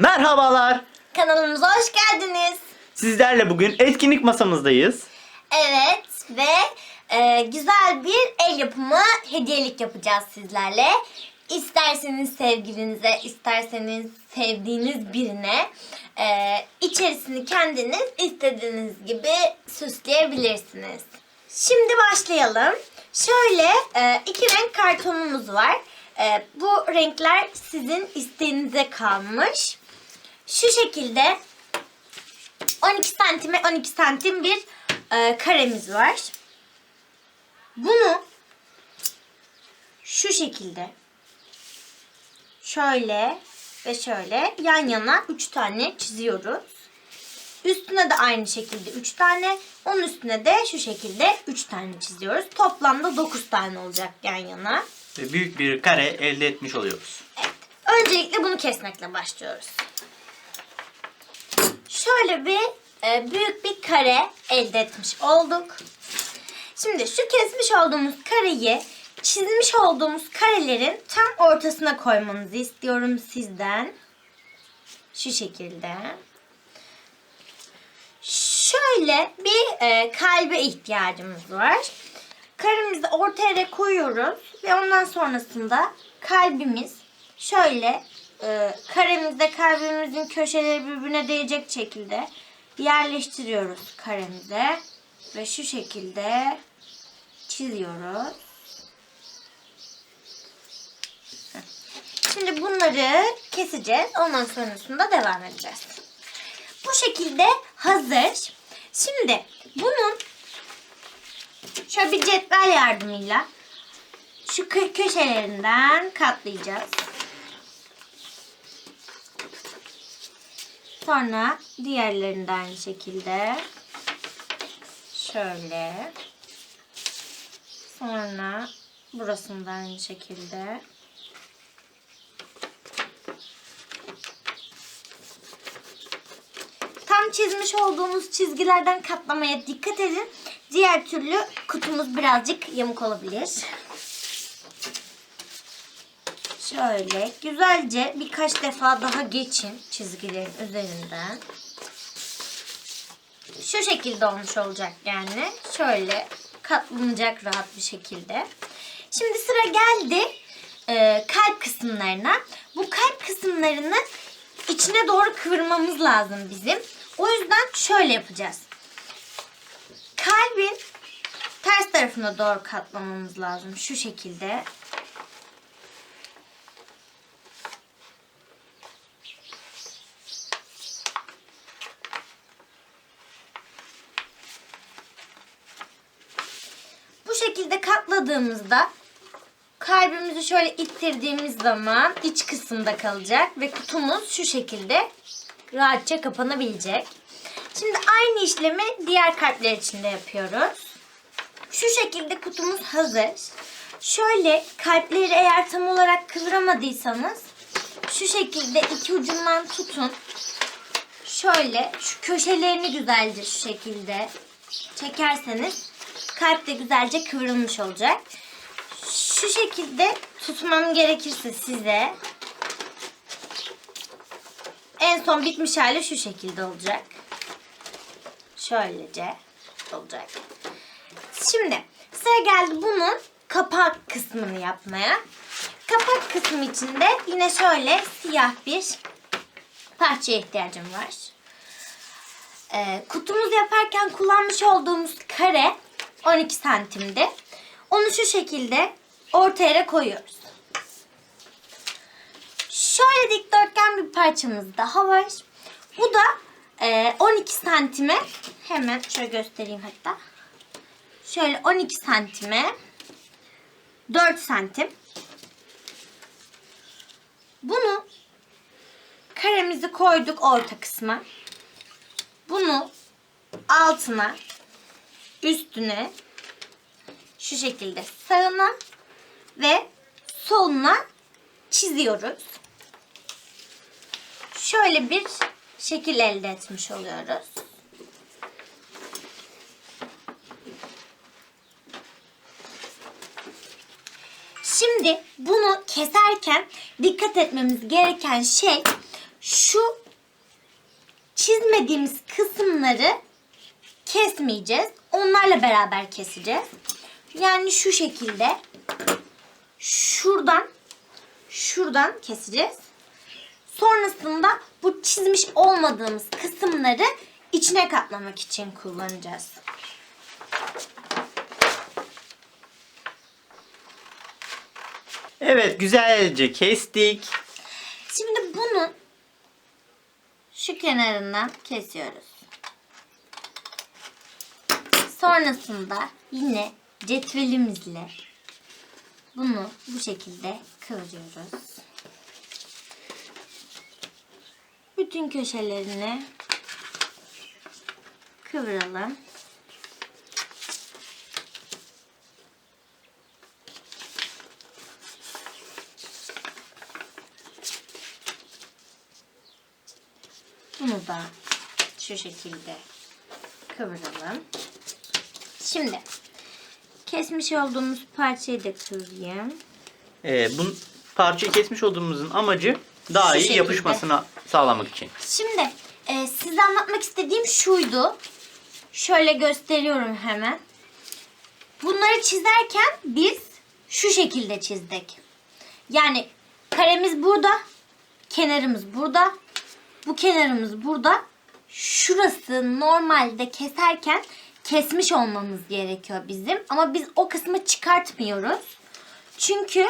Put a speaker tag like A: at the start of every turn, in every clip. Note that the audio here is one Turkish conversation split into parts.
A: Merhabalar.
B: Kanalımıza hoş geldiniz.
A: Sizlerle bugün etkinlik masamızdayız.
B: Evet ve e, güzel bir el yapımı hediyelik yapacağız sizlerle. İsterseniz sevgilinize, isterseniz sevdiğiniz birine e, içerisini kendiniz istediğiniz gibi süsleyebilirsiniz. Şimdi başlayalım. Şöyle e, iki renk kartonumuz var. E, bu renkler sizin isteğinize kalmış. Şu şekilde 12 santime 12 santim bir e, karemiz var. Bunu şu şekilde şöyle ve şöyle yan yana 3 tane çiziyoruz. Üstüne de aynı şekilde 3 tane, onun üstüne de şu şekilde 3 tane çiziyoruz. Toplamda 9 tane olacak yan yana.
A: Ve büyük bir kare elde etmiş oluyoruz.
B: Evet. Öncelikle bunu kesmekle başlıyoruz. Şöyle bir e, büyük bir kare elde etmiş olduk. Şimdi şu kesmiş olduğumuz kareyi çizmiş olduğumuz karelerin tam ortasına koymanızı istiyorum sizden. Şu şekilde. Şöyle bir e, kalbe ihtiyacımız var. Karemizi ortaya koyuyoruz ve ondan sonrasında kalbimiz şöyle e, karemizde kalbimizin köşeleri birbirine değecek şekilde yerleştiriyoruz karemize ve şu şekilde çiziyoruz. Şimdi bunları keseceğiz. Ondan sonrasında devam edeceğiz. Bu şekilde hazır. Şimdi bunun şöyle bir cetvel yardımıyla şu kö- köşelerinden katlayacağız. Sonra diğerlerini de aynı şekilde şöyle sonra burasını da aynı şekilde Tam çizmiş olduğumuz çizgilerden katlamaya dikkat edin. Diğer türlü kutumuz birazcık yamuk olabilir. Şöyle güzelce birkaç defa daha geçin çizgilerin üzerinden. Şu şekilde olmuş olacak yani. Şöyle katlanacak rahat bir şekilde. Şimdi sıra geldi e, kalp kısımlarına. Bu kalp kısımlarını içine doğru kıvırmamız lazım bizim. O yüzden şöyle yapacağız. Kalbin ters tarafına doğru katlamamız lazım. Şu şekilde. Bu katladığımızda kalbimizi şöyle ittirdiğimiz zaman iç kısımda kalacak ve kutumuz şu şekilde rahatça kapanabilecek. Şimdi aynı işlemi diğer kalpler için de yapıyoruz. Şu şekilde kutumuz hazır. Şöyle kalpleri eğer tam olarak kıvıramadıysanız şu şekilde iki ucundan tutun. Şöyle şu köşelerini güzelce şu şekilde çekerseniz kalp de güzelce kıvrılmış olacak. Şu şekilde tutmam gerekirse size en son bitmiş hali şu şekilde olacak. Şöylece olacak. Şimdi sıra geldi bunun kapak kısmını yapmaya. Kapak kısmı için de yine şöyle siyah bir parçaya ihtiyacım var. Ee, kutumuzu yaparken kullanmış olduğumuz kare 12 santimdi. Onu şu şekilde ortaya koyuyoruz. Şöyle dikdörtgen bir parçamız daha var. Bu da e, 12 santime hemen şöyle göstereyim hatta. Şöyle 12 santime 4 santim. Bunu karemizi koyduk orta kısma. Bunu altına üstüne şu şekilde sağına ve soluna çiziyoruz. Şöyle bir şekil elde etmiş oluyoruz. Şimdi bunu keserken dikkat etmemiz gereken şey şu kesmediğimiz kısımları kesmeyeceğiz. Onlarla beraber keseceğiz. Yani şu şekilde şuradan şuradan keseceğiz. Sonrasında bu çizmiş olmadığımız kısımları içine katlamak için kullanacağız.
A: Evet güzelce kestik.
B: Şimdi bunu şu kenarından kesiyoruz. Sonrasında yine cetvelimizle bunu bu şekilde kıvırıyoruz. Bütün köşelerini kıvıralım. Bunu da şu şekilde kıvıralım. Şimdi kesmiş olduğumuz parçayı da kıvırayım.
A: Ee, bu parçayı kesmiş olduğumuzun amacı daha
B: Şu
A: iyi
B: şekilde.
A: yapışmasını sağlamak için.
B: Şimdi e, size anlatmak istediğim şuydu. Şöyle gösteriyorum hemen. Bunları çizerken biz şu şekilde çizdik. Yani karemiz burada, kenarımız burada, bu kenarımız burada. Şurası normalde keserken kesmiş olmamız gerekiyor bizim. Ama biz o kısmı çıkartmıyoruz. Çünkü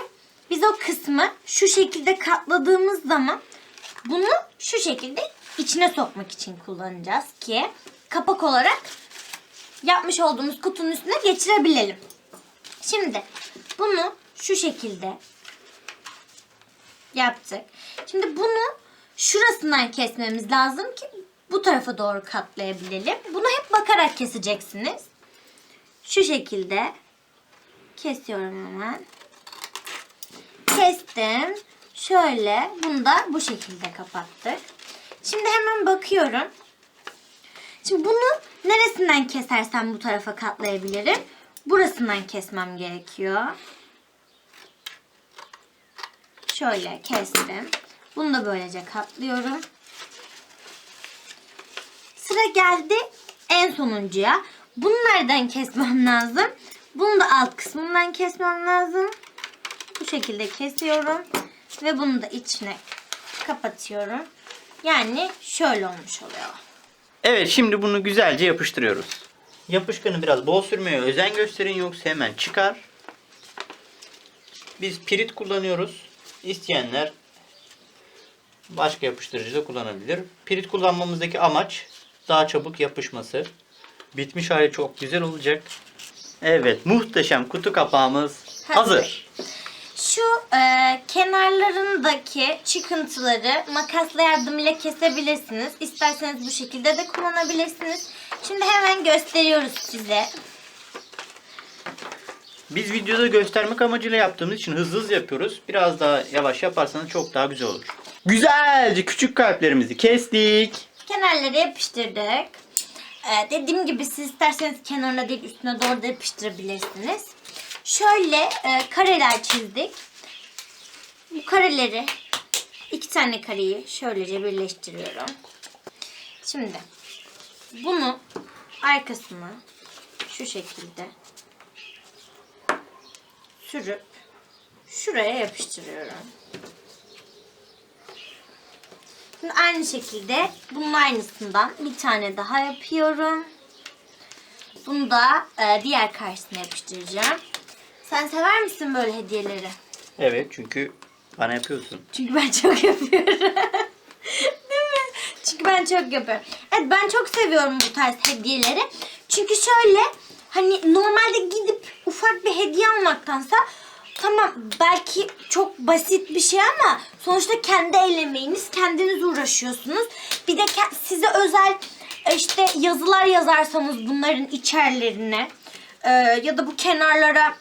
B: biz o kısmı şu şekilde katladığımız zaman bunu şu şekilde içine sokmak için kullanacağız ki kapak olarak yapmış olduğumuz kutunun üstüne geçirebilelim. Şimdi bunu şu şekilde yaptık. Şimdi bunu şurasından kesmemiz lazım ki bu tarafa doğru katlayabilelim. Bunu hep bakarak keseceksiniz. Şu şekilde kesiyorum hemen. Kestim. Şöyle bunu da bu şekilde kapattık. Şimdi hemen bakıyorum. Şimdi bunu neresinden kesersem bu tarafa katlayabilirim. Burasından kesmem gerekiyor. Şöyle kestim. Bunu da böylece katlıyorum. Sıra geldi en sonuncuya. Bunu nereden kesmem lazım? Bunu da alt kısmından kesmem lazım. Bu şekilde kesiyorum. Ve bunu da içine kapatıyorum. Yani şöyle olmuş oluyor.
A: Evet şimdi bunu güzelce yapıştırıyoruz. Yapışkanı biraz bol sürmeye özen gösterin yoksa hemen çıkar. Biz pirit kullanıyoruz. İsteyenler başka yapıştırıcı da kullanabilir. Pirit kullanmamızdaki amaç daha çabuk yapışması. Bitmiş hali çok güzel olacak. Evet muhteşem kutu kapağımız
B: Hazır.
A: hazır.
B: Şu e, kenarlarındaki çıkıntıları makasla yardımıyla kesebilirsiniz. İsterseniz bu şekilde de kullanabilirsiniz. Şimdi hemen gösteriyoruz size.
A: Biz videoda göstermek amacıyla yaptığımız için hızlı hızlı yapıyoruz. Biraz daha yavaş yaparsanız çok daha güzel olur. Güzelce küçük kalplerimizi kestik.
B: Kenarları yapıştırdık. Ee, dediğim gibi siz isterseniz kenarına değil üstüne doğru da yapıştırabilirsiniz. Şöyle e, kareler çizdik. Bu kareleri iki tane kareyi şöylece birleştiriyorum. Şimdi bunu arkasına şu şekilde sürüp şuraya yapıştırıyorum. Şimdi aynı şekilde bunun aynısından bir tane daha yapıyorum. Bunu da e, diğer karşısına yapıştıracağım. Sen sever misin böyle hediyeleri?
A: Evet çünkü bana yapıyorsun.
B: Çünkü ben çok yapıyorum. Değil mi? Çünkü ben çok yapıyorum. Evet ben çok seviyorum bu tarz hediyeleri. Çünkü şöyle hani normalde gidip ufak bir hediye almaktansa tamam belki çok basit bir şey ama sonuçta kendi el emeğiniz kendiniz uğraşıyorsunuz. Bir de size özel e, işte yazılar yazarsanız bunların içerlerine e, ya da bu kenarlara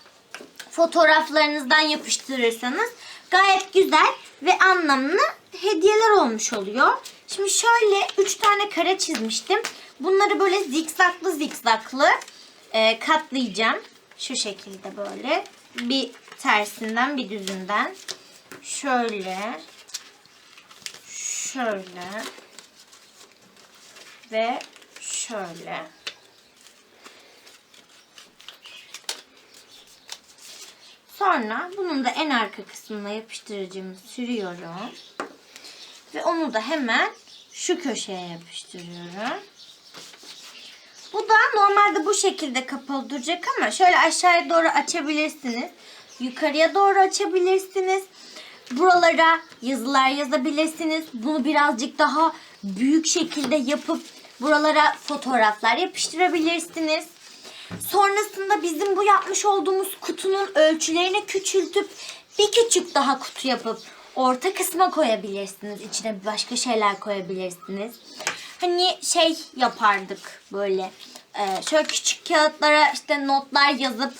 B: fotoğraflarınızdan yapıştırırsanız gayet güzel ve anlamlı hediyeler olmuş oluyor. Şimdi şöyle 3 tane kare çizmiştim. Bunları böyle zikzaklı zikzaklı e, katlayacağım. Şu şekilde böyle. Bir tersinden bir düzünden. Şöyle. Şöyle. Ve şöyle. Sonra bunun da en arka kısmına yapıştırıcımı sürüyorum. Ve onu da hemen şu köşeye yapıştırıyorum. Bu da normalde bu şekilde kapalı duracak ama şöyle aşağıya doğru açabilirsiniz. Yukarıya doğru açabilirsiniz. Buralara yazılar yazabilirsiniz. Bunu birazcık daha büyük şekilde yapıp buralara fotoğraflar yapıştırabilirsiniz. Sonrasında bizim bu yapmış olduğumuz kutunun ölçülerini küçültüp bir küçük daha kutu yapıp orta kısma koyabilirsiniz. İçine başka şeyler koyabilirsiniz. Hani şey yapardık böyle. e, şöyle küçük kağıtlara işte notlar yazıp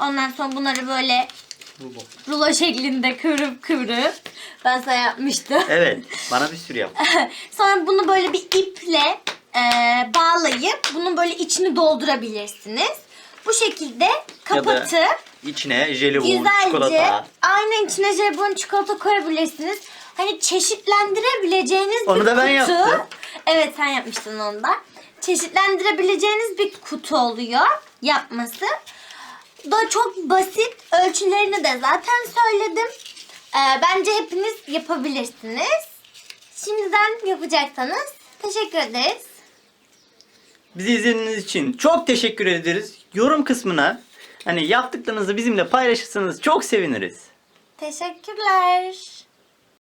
B: ondan sonra bunları böyle
A: bu.
B: rulo şeklinde kıvrıp kıvrıp ben sana yapmıştım.
A: Evet. Bana bir sürü yap.
B: Sonra bunu böyle bir iple e, bağlayıp bunun böyle içini doldurabilirsiniz. Bu şekilde kapatıp
A: İçine jelibon,
B: güzelce
A: çikolata.
B: aynen içine jelibon çikolata koyabilirsiniz. Hani çeşitlendirebileceğiniz
A: Onu
B: bir
A: da ben
B: kutu.
A: yaptım.
B: Evet sen yapmıştın onu da. Çeşitlendirebileceğiniz bir kutu oluyor yapması. Da çok basit. Ölçülerini de zaten söyledim. Ee, bence hepiniz yapabilirsiniz. Şimdiden yapacaksanız teşekkür ederiz.
A: Bizi izlediğiniz için çok teşekkür ederiz. Yorum kısmına hani yaptıklarınızı bizimle paylaşırsanız çok seviniriz.
B: Teşekkürler.